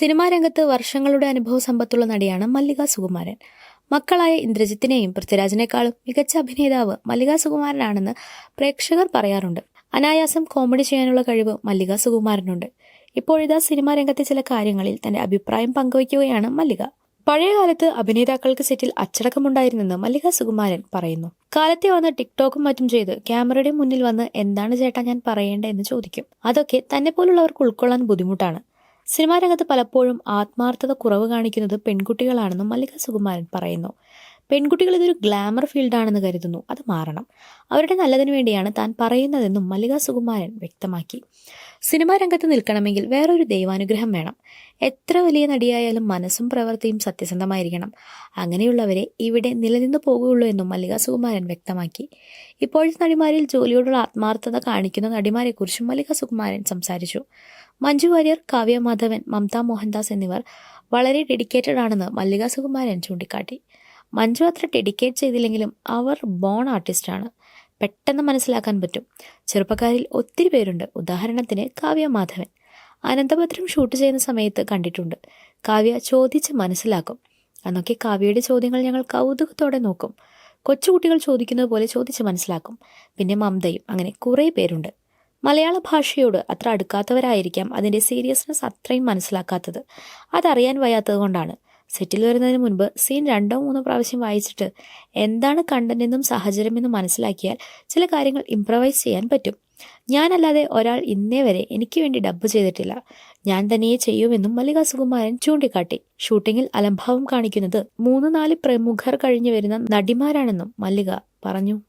Cinema രംഗത്ത് വർഷങ്ങളുടെ അനുഭവ സമ്പത്തുള്ള നടിയാണ് മല്ലിക സുകുമാരൻ. മക്കളായ ഇന്ദ്രജിത്തിനെയും പൃഥ്വിരാജിനേക്കാളും മികച്ച അഭിനേതാവ് മല്ലിക സുകുമാരനാണെന്ന് പ്രേക്ഷകർ പറയാറുണ്ട്. അനായാസം കോമഡി ചെയ്യാനുള്ള കഴിവ് മല്ലിക സുകുമാരനുണ്ട്. ഇപ്പോഴിതാ സിനിമാ രംഗത്തെ ചില കാര്യങ്ങളിൽ തന്റെ അഭിപ്രായം പങ്കുവയ്ക്കുകയാണ് മല്ലിക. പഴയ കാലത്ത് അഭിനേതാക്കൾക്ക് സെറ്റിൽ അച്ചടക്കമുണ്ടായിരുന്നെന്ന് മല്ലിക സുകുമാരൻ പറയുന്നു. കാലത്തെ വന്ന് ടിക്ടോക്കും മറ്റും ചെയ്ത് ക്യാമറയുടെ മുന്നിൽ വന്ന് എന്താണ് ചേട്ടാ ഞാൻ പറയേണ്ടതെന്ന് ചോദിക്കും. അതൊക്കെ തന്നെ പോലുള്ളവർക്ക് ഉൾക്കൊള്ളാൻ ബുദ്ധിമുട്ടാണ്. സിനിമാ രംഗത്ത് പലപ്പോഴും ആത്മാർത്ഥത കുറവ് കാണിക്കുന്നത് പെൺകുട്ടികളാണെന്നും മല്ലിക സുകുമാരൻ പറയുന്നു. പെൺകുട്ടികൾ ഇതൊരു ഗ്ലാമർ ഫീൽഡാണെന്ന് കരുതുന്നു. അത് മാറണം. അവരുടെ നല്ലതിനു വേണ്ടിയാണ് താൻ പറയുന്നതെന്നും മല്ലിക സുകുമാരൻ വ്യക്തമാക്കി. സിനിമാ രംഗത്ത് നിൽക്കണമെങ്കിൽ വേറൊരു ദൈവാനുഗ്രഹം വേണം. എത്ര വലിയ നടിയായാലും മനസ്സും പ്രവൃത്തിയും സത്യസന്ധമായിരിക്കണം. അങ്ങനെയുള്ളവരെ ഇവിടെ നിലനിന്ന് പോകുകയുള്ളൂ എന്നും മല്ലിക സുകുമാരൻ വ്യക്തമാക്കി. ഇപ്പോഴത്തെ നടിമാരിൽ ജോലിയോടുള്ള ആത്മാർത്ഥത കാണിക്കുന്ന നടിമാരെക്കുറിച്ചും മല്ലിക സുകുമാരൻ സംസാരിച്ചു. മഞ്ജു വാര്യർ കാവ്യ മാധവൻ മമത മോഹൻദാസ് എന്നിവർ വളരെ ഡെഡിക്കേറ്റഡ് ആണെന്ന് മല്ലിക സുകുമാരൻ ചൂണ്ടിക്കാട്ടി. മഞ്ജു അത്ര ഡെഡിക്കേറ്റ് ചെയ്തില്ലെങ്കിലും അവർ ബോൺ ആർട്ടിസ്റ്റാണ്. പെട്ടെന്ന് മനസ്സിലാക്കാൻ പറ്റും. ചെറുപ്പക്കാരിൽ ഒത്തിരി പേരുണ്ട്. ഉദാഹരണത്തിന് കാവ്യ മാധവൻ. അനന്തഭദ്രം ഷൂട്ട് ചെയ്യുന്ന സമയത്ത് കണ്ടിട്ടുണ്ട്. കാവ്യ ചോദിച്ച് മനസ്സിലാക്കും. അന്നൊക്കെ കാവ്യയുടെ ചോദ്യങ്ങൾ ഞങ്ങൾ കൗതുകത്തോടെ നോക്കും. കൊച്ചുകുട്ടികൾ ചോദിക്കുന്നത് പോലെ ചോദിച്ച് മനസ്സിലാക്കും. പിന്നെ മമതയും അങ്ങനെ കുറേ പേരുണ്ട്. മലയാള ഭാഷയോട് അത്ര അടുക്കാത്തവരായിരിക്കാം അതിന്റെ സീരിയസ്നെസ് അത്രയും മനസ്സിലാക്കാത്തത്. അതറിയാൻ വയ്യാത്തത് കൊണ്ടാണ്. സെറ്റിൽ വരുന്നതിന് മുൻപ് സീൻ രണ്ടോ മൂന്നോ പ്രാവശ്യം വായിച്ചിട്ട് എന്താണ് കണ്ടന്റെന്നും സാഹചര്യമെന്നും മനസ്സിലാക്കിയാൽ ചില കാര്യങ്ങൾ ഇംപ്രവൈസ് ചെയ്യാൻ പറ്റും. ഞാനല്ലാതെ ഒരാൾ ഇന്നേ വരെ എനിക്ക് വേണ്ടി ഡബ്ബ് ചെയ്തിട്ടില്ല. ഞാൻ തന്നെയേ ചെയ്യുമെന്നും മല്ലിക സുകുമാരൻ ചൂണ്ടിക്കാട്ടി. ഷൂട്ടിങ്ങിൽ അലംഭാവം കാണിക്കുന്നത് മൂന്ന് നാല് പ്രമുഖർ കഴിഞ്ഞു വരുന്ന നടിമാരാണെന്നും മല്ലിക പറഞ്ഞു.